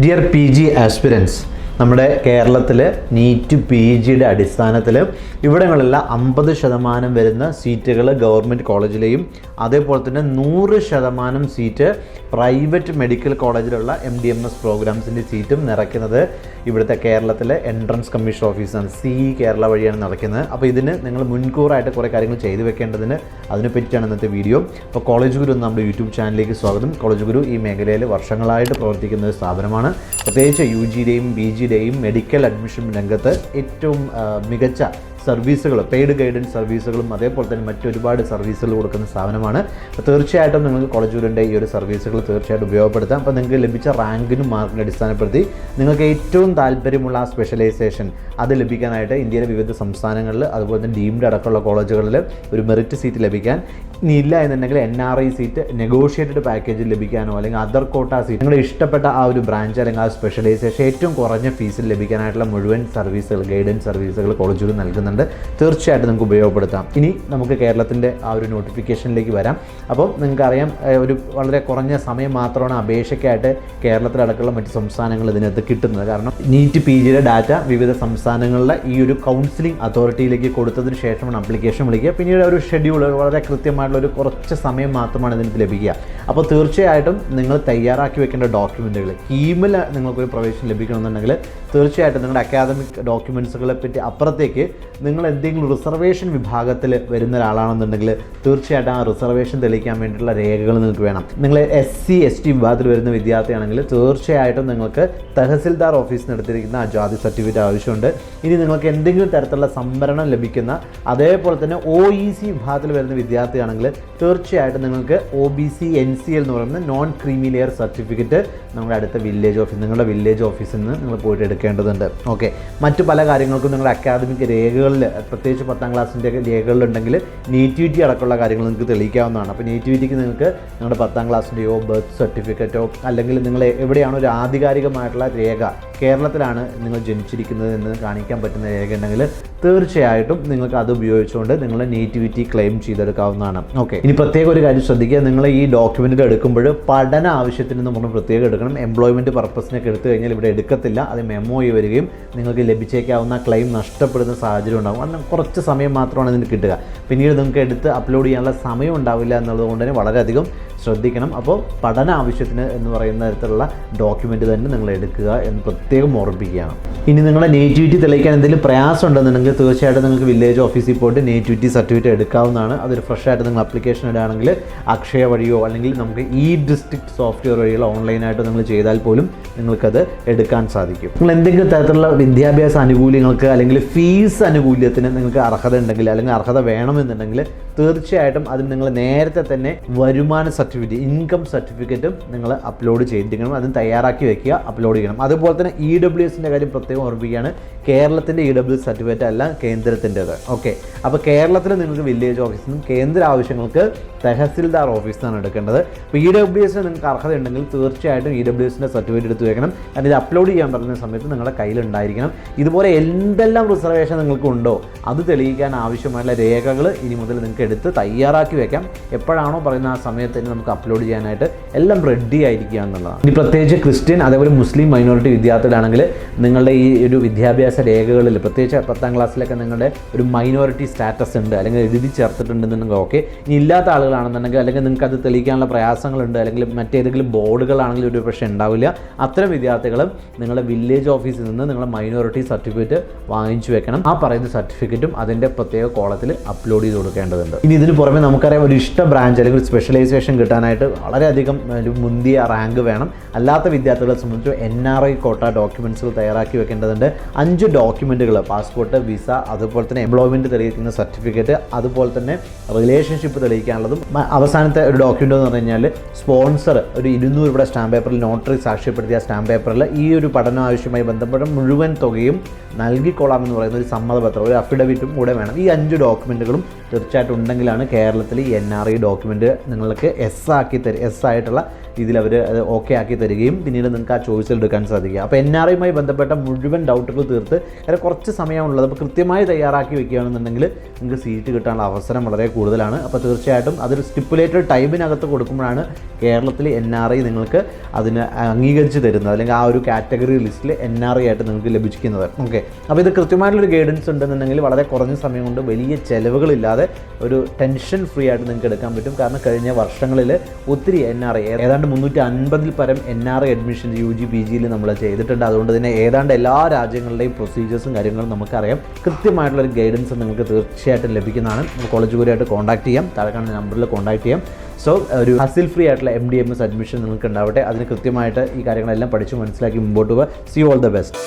Dear P G aspirants നമ്മുടെ കേരളത്തിൽ NEET P ജിയുടെ അടിസ്ഥാനത്തിൽ ഇവിടങ്ങളെല്ലാം അമ്പത് ശതമാനം വരുന്ന സീറ്റുകൾ ഗവൺമെന്റ് കോളേജിലെയും അതേപോലെ തന്നെ നൂറ് ശതമാനം സീറ്റ് പ്രൈവറ്റ് മെഡിക്കൽ കോളേജിലുള്ള എം ഡി എം എസ് പ്രോഗ്രാംസിന്റെ സീറ്റും നിറയ്ക്കുന്നത് ഇവിടുത്തെ കേരളത്തിലെ എൻട്രൻസ് കമ്മീഷൻ ഓഫീസാണ്. സി കേരള വഴിയാണ് നടക്കുന്നത്. അപ്പോൾ ഇതിന് നിങ്ങൾ മുൻകൂറായിട്ട് കുറേ കാര്യങ്ങൾ ചെയ്തു വെക്കേണ്ടതിന് അതിനെ പറ്റിയാണ് ഇന്നത്തെ വീഡിയോ. അപ്പോൾ കോളേജ് ഗുരു നമ്മുടെ യൂട്യൂബ് ചാനലിലേക്ക് സ്വാഗതം. കോളേജ് ഗുരു ഈ മേഖലയിൽ വർഷങ്ങളായിട്ട് പ്രവർത്തിക്കുന്ന ഒരു സ്ഥാപനമാണ്. പ്രത്യേകിച്ച് യു ജിയുടെയും ബി ജിയുടെയും മെഡിക്കൽ അഡ്മിഷൻ രംഗത്ത് ഏറ്റവും മികച്ച സർവീസുകൾ പെയ്ഡ് ഗൈഡൻസ് സർവീസുകളും അതേപോലെ തന്നെ മറ്റൊരുപാട് സർവീസുകൾ കൊടുക്കുന്ന സ്ഥാപനമാണ് അപ്പോൾ തീർച്ചയായിട്ടും നിങ്ങൾക്ക് കോളേജ് ഗുരുവിന്റെ ഈ ഒരു സർവീസുകൾ തീർച്ചയായിട്ടും ഉപയോഗപ്പെടുത്താം. അപ്പോൾ നിങ്ങൾക്ക് ലഭിച്ച റാങ്കിനും മാർക്കിനെ അടിസ്ഥാനപ്പെടുത്തി നിങ്ങൾക്ക് ഏറ്റവും താല്പര്യമുള്ള ആ സ്പെഷ്യലൈസേഷൻ അത് ലഭിക്കാനായിട്ട് ഇന്ത്യയിലെ വിവിധ സംസ്ഥാനങ്ങളിൽ അതുപോലെ തന്നെ ഡീംഡ് അടക്കമുള്ള കോളേജുകളിൽ ഒരു മെറിറ്റ് സീറ്റ് ലഭിക്കാൻ ഇനി ഇല്ല എന്നുണ്ടെങ്കിൽ N R I seat negotiated package ലഭിക്കാനോ അല്ലെങ്കിൽ അതർ കോട്ട സീറ്റ് നിങ്ങളുടെ ഇഷ്ടപ്പെട്ട ആ ഒരു ബ്രാഞ്ച് അല്ലെങ്കിൽ ആ സ്പെഷ്യലൈസേഷൻ ഏറ്റവും കുറഞ്ഞ ഫീസിൽ ലഭിക്കാനായിട്ടുള്ള മുഴുവൻ സർവീസുകൾ ഗൈഡൻസ് സർവീസുകൾ കോളേജുകൾ നൽകുന്നുണ്ട്. തീർച്ചയായിട്ടും നമുക്ക് ഉപയോഗപ്പെടുത്താം. ഇനി നമുക്ക് കേരളത്തിന്റെ ആ ഒരു നോട്ടിഫിക്കേഷനിലേക്ക് വരാം. അപ്പം നിങ്ങൾക്കറിയാം ഒരു വളരെ കുറഞ്ഞ സമയം മാത്രമാണ് അപേക്ഷയ്ക്കായിട്ട് കേരളത്തിലടക്കമുള്ള മറ്റ് സംസ്ഥാനങ്ങൾ ഇതിനകത്ത് കിട്ടുന്നത്. കാരണം നീറ്റ് പി ജിയുടെ ഡാറ്റ വിവിധ സംസ്ഥാനങ്ങളിലെ ഈ ഒരു കൗൺസിലിംഗ് അതോറിറ്റിയിലേക്ക് കൊടുത്തതിന് ശേഷമാണ് അപ്ലിക്കേഷൻ വിളിക്കുക. പിന്നീട് ഒരു ഷെഡ്യൂൾ വളരെ കൃത്യമായിട്ടുള്ള ഒരു കുറച്ച് സമയം മാത്രമാണ് ഇതിനകത്ത് ലഭിക്കുക. അപ്പോൾ തീർച്ചയായിട്ടും നിങ്ങൾ തയ്യാറാക്കി വെക്കേണ്ട ഡോക്യുമെന്റുകൾ കീമിൽ നിങ്ങൾക്കൊരു പ്രവേശനം ലഭിക്കണമെന്നുണ്ടെങ്കിൽ തീർച്ചയായിട്ടും നിങ്ങളുടെ അക്കാദമിക് ഡോക്യുമെൻസുകളെ പറ്റി അപ്പുറത്തേക്ക് നിങ്ങൾ എന്തെങ്കിലും റിസർവേഷൻ വിഭാഗത്തിൽ വരുന്ന ഒരാളാണെന്നുണ്ടെങ്കിൽ തീർച്ചയായിട്ടും ആ റിസർവേഷൻ തെളിയിക്കാൻ വേണ്ടിയിട്ടുള്ള രേഖകൾ നിങ്ങൾക്ക് വേണം. നിങ്ങൾ എസ് സി എസ് ടി വിഭാഗത്തിൽ വരുന്ന വിദ്യാർത്ഥിയാണെങ്കിൽ തീർച്ചയായിട്ടും നിങ്ങൾക്ക് തഹസിൽദാർ ഓഫീസിൽ നിന്ന് എടുത്തിരിക്കുന്ന ആ ജാതി സർട്ടിഫിക്കറ്റ് ആവശ്യമുണ്ട്. ഇനി നിങ്ങൾക്ക് എന്തെങ്കിലും തരത്തിലുള്ള സംവരണം ലഭിക്കുന്ന അതേപോലെ തന്നെ ഒ ഇ സി വിഭാഗത്തിൽ വരുന്ന വിദ്യാർത്ഥിയാണെങ്കിൽ തീർച്ചയായിട്ടും നിങ്ങൾക്ക് O B C N C L എന്ന് പറയുന്ന നോൺ ക്രീമി ലെയർ സർട്ടിഫിക്കറ്റ് നമ്മുടെ അടുത്ത വില്ലേജ് ഓഫീസ് നിങ്ങളുടെ വില്ലേജ് ഓഫീസിൽ നിന്ന് നിങ്ങൾ പോയിട്ട് എടുക്കേണ്ടതുണ്ട്. ഓക്കെ മറ്റു പല കാര്യങ്ങൾക്കും നിങ്ങളുടെ അക്കാദമിക് രേഖകളിൽ പ്രത്യേകിച്ച് പത്താം ക്ലാസ്സിന്റെ രേഖകളിലുണ്ടെങ്കിൽ നേറ്റിവിറ്റി അടക്കമുള്ള കാര്യങ്ങൾ നിങ്ങൾക്ക് തെളിയിക്കാവുന്നതാണ്. അപ്പോൾ നേറ്റിവിറ്റിക്ക് നിങ്ങൾക്ക് നിങ്ങളുടെ പത്താം ക്ലാസ്സിന്റെയോ ബർത്ത് സർട്ടിഫിക്കറ്റോ അല്ലെങ്കിൽ നിങ്ങൾ എവിടെയാണോ ഒരു ആധികാരികമായിട്ടുള്ള രേഖ കേരളത്തിലാണ് നിങ്ങൾ ജനിച്ചിരിക്കുന്നത് എന്ന് കാണിക്കാൻ പറ്റുന്ന രേഖ ഉണ്ടെങ്കിൽ തീർച്ചയായിട്ടും നിങ്ങൾക്ക് അത് ഉപയോഗിച്ചുകൊണ്ട് നിങ്ങളുടെ നേറ്റിവിറ്റി ക്ലെയിം ചെയ്തെടുക്കാവുന്നതാണ്. ഓക്കെ ഇനി പ്രത്യേക ഒരു കാര്യം ശ്രദ്ധിക്കുക. നിങ്ങൾ ഈ ഡോക്യുമെന്റുകൾ എടുക്കുമ്പോൾ പഠന ആവശ്യത്തിന് നമ്മൾ പ്രത്യേകം എടുക്കണം. എംപ്ലോയ്മെന്റ് പർപ്പസിനൊക്കെ എടുത്തു കഴിഞ്ഞാൽ ഇവിടെ എടുക്കത്തില്ല. അത് മെമ്മോ വരികയും നിങ്ങൾക്ക് ലഭിച്ചേക്കാവുന്ന ക്ലെയിം നഷ്ടപ്പെടുന്ന സാഹചര്യം ഉണ്ടാകും. അന്ന് കുറച്ച് സമയം മാത്രമാണ് ഇതിന് കിട്ടുക. പിന്നീട് നിങ്ങൾക്ക് എടുത്ത് അപ്ലോഡ് ചെയ്യാനുള്ള സമയം ഉണ്ടാവില്ല എന്നുള്ളത് കൊണ്ട് തന്നെ വളരെയധികം ശ്രദ്ധിക്കണം. അപ്പോൾ പഠന ആവശ്യത്തിന് എന്ന് പറയുന്ന തരത്തിലുള്ള ഡോക്യുമെന്റ് തന്നെ നിങ്ങൾ എടുക്കുക എന്ന് പ്രത്യേകം ഓർമ്മിപ്പിക്കുകയാണ്. ഇനി നിങ്ങളുടെ നേറ്റിവിറ്റി തെളിയിക്കാൻ എന്തെങ്കിലും പ്രയാസം ഉണ്ടെന്നുണ്ടെങ്കിൽ തീർച്ചയായിട്ടും നിങ്ങൾക്ക് വില്ലേജ് ഓഫീസിൽ പോയിട്ട് നേറ്റിവിറ്റി സർട്ടിഫിക്കറ്റ് എടുക്കാവുന്നതാണ്. അതൊരു ഫ്രഷ് ആയിട്ട് നിങ്ങൾ അപ്ലിക്കേഷൻ ഇടുകയാണെങ്കിൽ അക്ഷയ വഴിയോ അല്ലെങ്കിൽ നമുക്ക് ഈ ഡിസ്ട്രിക്ട് സോഫ്റ്റ്വെയർ വഴിയുള്ള ഓൺലൈനായിട്ട് നിങ്ങൾ ചെയ്താൽ പോലും നിങ്ങൾക്കത് എടുക്കാൻ സാധിക്കും. നിങ്ങൾ എന്തെങ്കിലും തരത്തിലുള്ള വിദ്യാഭ്യാസ ആനുകൂല്യങ്ങൾക്ക് അല്ലെങ്കിൽ ഫീസ് ആനുകൂല്യത്തിന് നിങ്ങൾക്ക് അർഹത ഉണ്ടെങ്കിൽ അല്ലെങ്കിൽ അർഹത വേണമെന്നുണ്ടെങ്കിൽ തീർച്ചയായിട്ടും അതിന് നിങ്ങൾ നേരത്തെ തന്നെ വരുമാന സർട്ടിഫിക്കറ്റ് ഇൻകം സർട്ടിഫിക്കറ്റും നിങ്ങൾ അപ്ലോഡ് ചെയ്തിരിക്കണം. അതിന് തയ്യാറാക്കി വെക്കുക അപ്ലോഡ് ചെയ്യണം. അതുപോലെ തന്നെ ഇ ഡബ്ല്യു എസിന്റെ കാര്യം പ്രത്യേകം ഓർമ്മിക്കുകയാണ് കേരളത്തിന്റെ ഇ ഡബ്ല്യു സർട്ടിഫിക്കറ്റ് അല്ല കേന്ദ്രത്തിന്റെത്. ഓക്കെ അപ്പോൾ കേരളത്തിൽ നിങ്ങൾക്ക് വില്ലേജ് ഓഫീസിൽ നിന്നും കേന്ദ്ര ആവശ്യങ്ങൾക്ക് തഹസിൽദാർ ഓഫീസിൽ നിന്നാണ് എടുക്കേണ്ടത്. അപ്പോൾ ഇ ഡബ്ല്യു എസിന് നിങ്ങൾക്ക് അർഹത ഉണ്ടെങ്കിൽ തീർച്ചയായിട്ടും ഇ ഡബ്ല്യു എസിന്റെ സർട്ടിഫിക്കറ്റ് എടുത്ത് വെക്കണം. കാരണം ഇത് അപ്ലോഡ് ചെയ്യാൻ പറയുന്ന സമയത്ത് നിങ്ങളുടെ കയ്യിലുണ്ടായിരിക്കണം. ഇതുപോലെ എന്തെല്ലാം റിസർവേഷൻ നിങ്ങൾക്ക് ഉണ്ടോ അത് തെളിയിക്കാൻ ആവശ്യമായുള്ള രേഖകൾ ഇനി മുതൽ നിങ്ങൾക്ക് എടുത്ത് തയ്യാറാക്കി വെക്കാം. എപ്പോഴാണോ പറയുന്ന ആ സമയത്ത് തന്നെ നമുക്ക് അപ്ലോഡ് ചെയ്യാനായിട്ട് എല്ലാം റെഡി ആയിരിക്കുക എന്നുള്ളതാണ്. ഇനി പ്രത്യേകിച്ച് ക്രിസ്ത്യൻ അതേപോലെ മുസ്ലിം മൈനോറിറ്റി വിദ്യാർത്ഥികളാണെങ്കിൽ നിങ്ങളുടെ ഈ ഒരു വിദ്യാഭ്യാസ രേഖകളിൽ പ്രത്യേകിച്ച് പത്താം ക്ലാസ്സിലൊക്കെ നിങ്ങളുടെ ഒരു മൈനോറിറ്റി സ്റ്റാറ്റസ് ഉണ്ട് അല്ലെങ്കിൽ എഴുതി ചേർത്തിട്ടുണ്ടെന്നുണ്ടെങ്കിൽ ഓക്കെ ഇനി ഇല്ലാത്ത ആളുകളാണെന്നുണ്ടെങ്കിൽ അല്ലെങ്കിൽ നിങ്ങൾക്ക് അത് തെളിയിക്കാനുള്ള പ്രയാസങ്ങളുണ്ട് അല്ലെങ്കിൽ മറ്റേതെങ്കിലും ബോർഡുകളാണെങ്കിൽ ഒരു പക്ഷേ ഉണ്ടാവില്ല. അത്തരം വിദ്യാർത്ഥികളും നിങ്ങളുടെ വില്ലേജ് ഓഫീസിൽ നിന്ന് നിങ്ങളുടെ മൈനോറിറ്റി സർട്ടിഫിക്കറ്റ് വാങ്ങിച്ചു വെക്കണം. ആ പറയുന്ന സർട്ടിഫിക്കറ്റും അതിന്റെ പ്രത്യേക കോളത്തിൽ അപ്ലോഡ് ചെയ്ത് കൊടുക്കേണ്ടതുണ്ട്. ഇനി ഇതിന് പുറമെ നമുക്കറിയാം ഒരു ഇഷ്ട ബ്രാഞ്ച് അല്ലെങ്കിൽ സ്പെഷ്യലൈസേഷൻ കിട്ടാനായിട്ട് വളരെയധികം ഒരു മുന്തിയ റാങ്ക് വേണം. അല്ലാത്ത വിദ്യാർത്ഥികളെ സംബന്ധിച്ച് എൻ ആർ ഐ കോട്ട ഡോക്യുമെന്റ്സുകൾ തയ്യാറാക്കി വെക്കേണ്ടതുണ്ട്. അഞ്ച് ഡോക്യുമെന്റുകൾ പാസ്പോർട്ട് വിസ അതുപോലെ തന്നെ എംപ്ലോയ്മെന്റ് തെളിയിക്കുന്ന സർട്ടിഫിക്കറ്റ് അതുപോലെ തന്നെ റിലേഷൻഷിപ്പ് തെളിയിക്കാനുള്ളതും അവസാനത്തെ ഒരു ഡോക്യുമെന്റ് എന്ന് കഴിഞ്ഞാൽ സ്പോൺസർ ഒരു ഇരുന്നൂറ് രൂപ സ്റ്റാമ്പ് പേപ്പറിൽ നോട്ടറി സാക്ഷ്യപ്പെടുത്തിയ സ്റ്റാമ്പ് പേപ്പറിൽ ഈ ഒരു പഠനം ആവശ്യമായി ബന്ധപ്പെട്ട മുഴുവൻ തുകയും നൽകിക്കൊള്ളാം എന്ന് പറയുന്ന ഒരു സമ്മതപത്രം ഒരു അഫിഡവിറ്റും കൂടെ വേണം. ഈ അഞ്ച് ഡോക്യുമെന്റുകളും തീർച്ചയായിട്ടും ഉണ്ടെങ്കിലാണ് കേരളത്തിൽ ഈ എൻ ആർ ഐ ഡോക്യുമെന്റ് നിങ്ങൾക്ക് എസ് ആക്കി തരും എസ് ആയിട്ടുള്ള രീതിയിൽ അവർ അത് ഓക്കെ ആക്കി തരികയും പിന്നീട് നിങ്ങൾക്ക് ആ ചോയ്സിൽ എടുക്കാൻ സാധിക്കുക. അപ്പോൾ എൻ ആർ ഐയുമായി ബന്ധപ്പെട്ട മുഴുവൻ ഡൗട്ടുകൾ തീർത്ത് കാരണം കുറച്ച് സമയമുള്ളത് അപ്പോൾ കൃത്യമായി തയ്യാറാക്കി വെക്കുകയാണെന്നുണ്ടെങ്കിൽ നിങ്ങൾക്ക് സീറ്റ് കിട്ടാനുള്ള അവസരം വളരെ കൂടുതലാണ്. അപ്പോൾ തീർച്ചയായിട്ടും അതൊരു സ്റ്റിപ്പുലേറ്റഡ് ടൈമിനകത്ത് കൊടുക്കുമ്പോഴാണ് കേരളത്തിൽ എൻ ആർ ഐ നിങ്ങൾക്ക് അത് അതിന് അംഗീകരിച്ച് തരുന്നത്. അല്ലെങ്കിൽ ആ ഒരു കാറ്റഗറി ലിസ്റ്റിൽ എൻ ആർ ഐ ആയിട്ട് നിങ്ങൾക്ക് ലഭിക്കുന്നത് ഓക്കെ അപ്പോൾ ഇത് കൃത്യമായിട്ടുള്ളൊരു ഗൈഡൻസ് ഉണ്ടെന്നുണ്ടെങ്കിൽ വളരെ കുറഞ്ഞ സമയം കൊണ്ട് വലിയ ചിലവുകളില്ലാതെ ഒരു ടെൻഷൻ ഫ്രീ ആയിട്ട് നിങ്ങൾക്ക് എടുക്കാൻ പറ്റും. കാരണം കഴിഞ്ഞ വർഷങ്ങളിൽ ഒത്തിരി എൻ ആർ ഐ ഏതാണ്ട് മുന്നൂറ്റി അൻപതിൽ പരം N R I admission U G P ജിയിൽ നമ്മൾ ചെയ്തിട്ടുണ്ട്. അതുകൊണ്ട് തന്നെ ഏതാണ്ട് എല്ലാ രാജ്യങ്ങളുടെയും പ്രൊസീജിയേഴ്സും കാര്യങ്ങളും നമുക്കറിയാം. കൃത്യമായിട്ടുള്ളൊരു ഗൈഡൻസ് നിങ്ങൾക്ക് തീർച്ചയായിട്ടും ലഭിക്കുന്നതാണ്. കോളേജ് കൂടിയായിട്ട് കോൺടാക്ട് ചെയ്യാം. താഴെ കാണുന്ന നമ്പറിൽ കോൺടാക്ട് ചെയ്യാം. സോ ഒരു ഹസിൽ ഫ്രീ ആയിട്ടുള്ള M D M S admission നിങ്ങൾക്ക് ഉണ്ടാവട്ടെ. അതിന് കൃത്യമായിട്ട് ഈ കാര്യങ്ങളെല്ലാം പഠിച്ച് മനസ്സിലാക്കി മുമ്പോട്ട് പോവുക. C all the best